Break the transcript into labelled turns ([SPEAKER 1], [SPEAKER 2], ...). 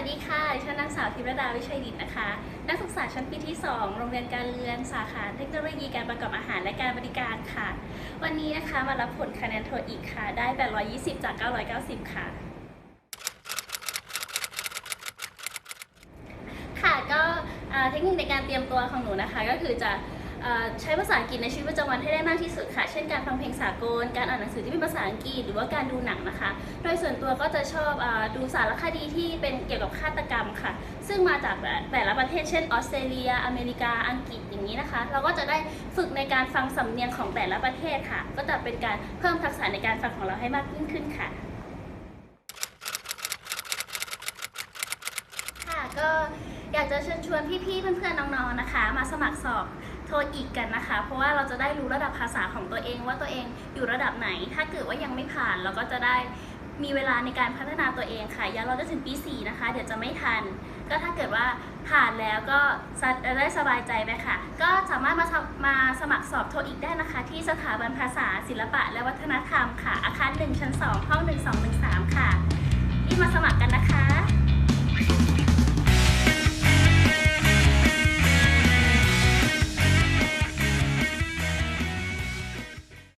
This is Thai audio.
[SPEAKER 1] ดาวิชัยดิตนะคะ นักศึกษาชั้นปีที่ 2 โรงเรียนการเรียนสาขาเทคโนโลยีการประกอบอาหารและการบริการค่ะ วันนี้นะคะมารับผลคะแนนโทอีกค่ะ ได้ 820 จาก 990 ค่ะ ค่ะก็เทคนิคในการเตรียมตัวของหนูนะคะก็คือจะ ใช้ภาษาอังกฤษในชีวิตประจำวันให้ได้มากที่สุดค่ะ เช่นการฟังเพลงสากล การอ่านหนังสือที่เป็นภาษาอังกฤษ หรือว่าการดูหนังนะคะ โดยส่วนตัวก็จะชอบอดูสารคดีที่เป็นเกี่ยวกับฆาตกรรมค่ะ ซึ่งมาจากแต่ละประเทศ เช่นออสเตรเลีย อเมริกา อังกฤษอย่างนี้นะคะ เราก็จะได้ฝึกในการฟังสำเนียงของแต่ละประเทศค่ะ ก็จะเป็นการเพิ่มทักษะในการฟังของเราให้มากยิ่งขึ้นค่ะค่ะก็อยากจะเชิญชวนพี่ๆ เพื่อนๆ น้องๆ นะคะ มาสมัครสอบ โทอีกกันนะคะ เพราะว่าเราจะได้รู้ระดับภาษาของตัวเองว่าตัวเองอยู่ระดับไหน ถ้าเกิดว่ายังไม่ผ่านเราก็จะได้มีเวลาในการพัฒนาตัวเองค่ะ อย่ารอจนถึงปี 4 นะคะ เดี๋ยวจะไม่ทัน ก็ถ้าเกิดว่าผ่านแล้วก็จะได้สบายใจไปค่ะ ก็สามารถมาสมมาสมัครสอบโทอีกได้นะคะ ที่สถาบันภาษาศิลปะและวัฒนธรรมค่ะ อาคาร 1 ชั้น 2 ห้อง 1213 ค่ะรีบมาสมัครกันนะคะ